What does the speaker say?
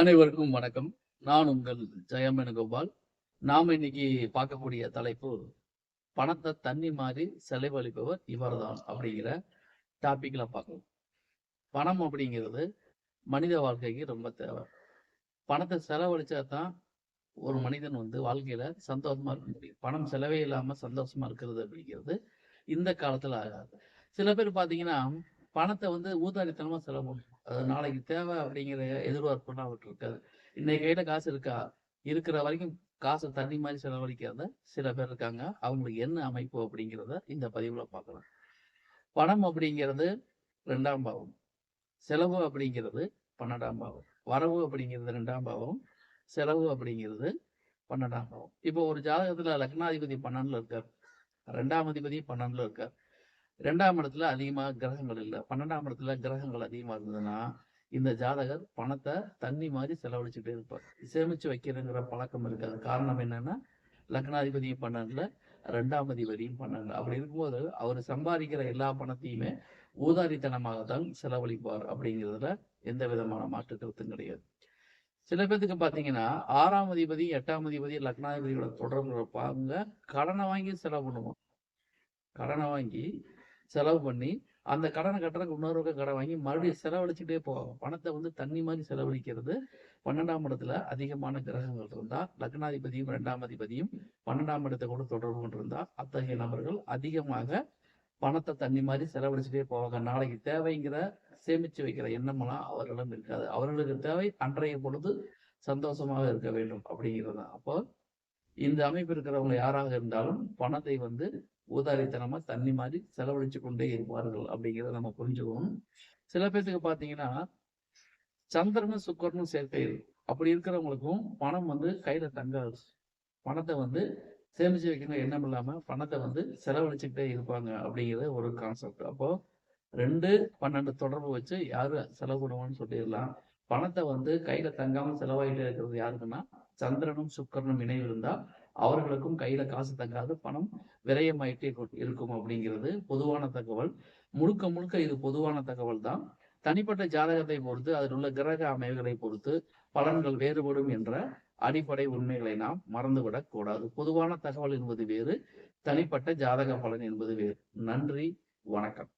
அனைவருக்கும் வணக்கம். நான் உங்கள் ஜெயம் வேணுகோபால். நாம் இன்னைக்கு பார்க்கக்கூடிய தலைப்பு பணத்தை தண்ணி மாதிரி செலவழிப்பவர் இவர் தான் அப்படிங்கிற டாபிக்ல பார்க்கணும் பணம் அப்படிங்கிறது மனித வாழ்க்கைக்கு ரொம்ப தேவை. பணத்தை செலவழிச்சா தான் ஒரு மனிதன் வந்து வாழ்க்கையில சந்தோஷமா இருக்க முடியும். பணம் செலவே இல்லாம சந்தோஷமா இருக்கிறது அப்படிங்கிறது இந்த காலத்துல ஆகாது. சில பேர் பாத்தீங்கன்னா பணத்தை வந்து ஊதாரித்தனமா செலவு பண்ணும். அது நாளைக்கு தேவை அப்படிங்கிற எதிர்பார்ப்புலாம் அவர்கிட்ட இருக்காது. இன்னைக்கு கையில காசு இருக்கா? இருக்கிற வரைக்கும் காசை தண்ணி மாதிரி செலவழிக்காத சில பேர் இருக்காங்க. அவங்களுக்கு என்ன அமைப்பு அப்படிங்கிறத இந்த பதிவுல பார்க்கலாம். பணம் அப்படிங்கிறது ரெண்டாம் பாவம். செலவு அப்படிங்கிறது பன்னெண்டாம் பாவம். வரவு அப்படிங்கிறது ரெண்டாம் பாவம். செலவு அப்படிங்கிறது பன்னெண்டாம் பாவம். இப்போ ஒரு ஜாதகத்துல லக்னாதிபதி பன்னெண்டுல இருக்கார். ரெண்டாம் அதிபதி பன்னெண்டுல இருக்கார். ரெண்டாம் இடத்துல அதிகமாக கிரகங்கள் இல்லை. பன்னெண்டாம் இடத்துல கிரகங்கள் அதிகமாக இருந்ததுன்னா இந்த ஜாதகர் பணத்தை தண்ணி மாதிரி செலவழிச்சுட்டே இருப்பார். சேமிச்சு வைக்கிறங்கிற பழக்கம் இருக்காது. காரணம் என்னன்னா லக்னாதிபதியும் பன்னெண்டுல ரெண்டாம் அதிபதியும் பன்னெண்டு அப்படி இருக்கும்போது அவர் சம்பாதிக்கிற எல்லா பணத்தையுமே ஊதாரித்தனமாக தான் செலவழிப்பார் அப்படிங்கிறதுல எந்த விதமான மாற்று கருத்தும் கிடையாது. சில பேர்த்துக்கு பார்த்தீங்கன்னா ஆறாம் அதிபதி எட்டாம் அதிபதி லக்னாதிபதியோட தொடர்பு இருப்பாங்க கடனை வாங்கி செலவு பண்ணுவோம் கடனை வாங்கி செலவு பண்ணி அந்த கடனை கட்டுறதுக்கு இன்னொரு கடன் வாங்கி மறுபடியும் செலவழிச்சுட்டே போகும் பணத்தை வந்து தண்ணி மாதிரி செலவழிக்கிறது பன்னெண்டாம் இடத்துல அதிகமான கிரகங்கள் இருந்தா லக்னாதிபதியும் ரெண்டாம் அதிபதியும் பன்னெண்டாம் இடத்தை கூட தொடர்பு கொண்டிருந்தா அத்தகைய நபர்கள் அதிகமாக பணத்தை தண்ணி மாதிரி செலவழிச்சுட்டே போவாங்க. நாளைக்கு தேவைங்கிற சேமிச்சு வைக்கிற எண்ணமெல்லாம் அவர்களிடம் இருக்காது. அவர்களுக்கு தேவை அன்றைய பொழுது சந்தோஷமாக இருக்க வேண்டும் அப்படிங்கிறது தான். அப்போ இந்த அமைப்பு இருக்கிறவங்க யாராக இருந்தாலும் பணத்தை வந்து ஊதாரித்தனமா தண்ணி மாதிரி செலவழிச்சு கொண்டே இருப்பார்கள் அப்படிங்கிறத நம்ம புரிஞ்சுக்கணும். சில பேர்த்துக்கு பாத்தீங்கன்னா சந்திரனும் சுக்கரனும் சேர்க்கை அப்படி இருக்கிறவங்களுக்கும் பணம் வந்து கையில தங்காது. பணத்தை வந்து சேமிச்சு வைக்கணும் எண்ணம் இல்லாம பணத்தை வந்து செலவழிச்சுக்கிட்டே இருப்பாங்க அப்படிங்கிறது ஒரு கான்செப்ட் அப்போ ரெண்டு பன்னெண்டு தொடர்பு வச்சு யாரு செலவு பண்ணுவோம்னு சொல்லிடலாம். பணத்தை வந்து கையில தங்காம செலவாகிட்டே இருக்கிறது யாருக்குன்னா சந்திரனும் சுக்கரனும் இணைவிருந்தா அவர்களுக்கும் கையில காசு தங்காது பணம் விரயமாயிட்டே இருக்கும் அப்படிங்கிறது பொதுவான தகவல். முழுக்க முழுக்க இது பொதுவான தகவல் தான் தனிப்பட்ட ஜாதகத்தை பொறுத்து அதில் உள்ள கிரக அமைவுகளை பொறுத்து பலன்கள் வேறுபடும் என்ற அடிப்படை உண்மைகளை நாம் மறந்துவிடக் கூடாது. பொதுவான தகவல் என்பது வேறு தனிப்பட்ட ஜாதக பலன் என்பது வேறு. நன்றி வணக்கம்.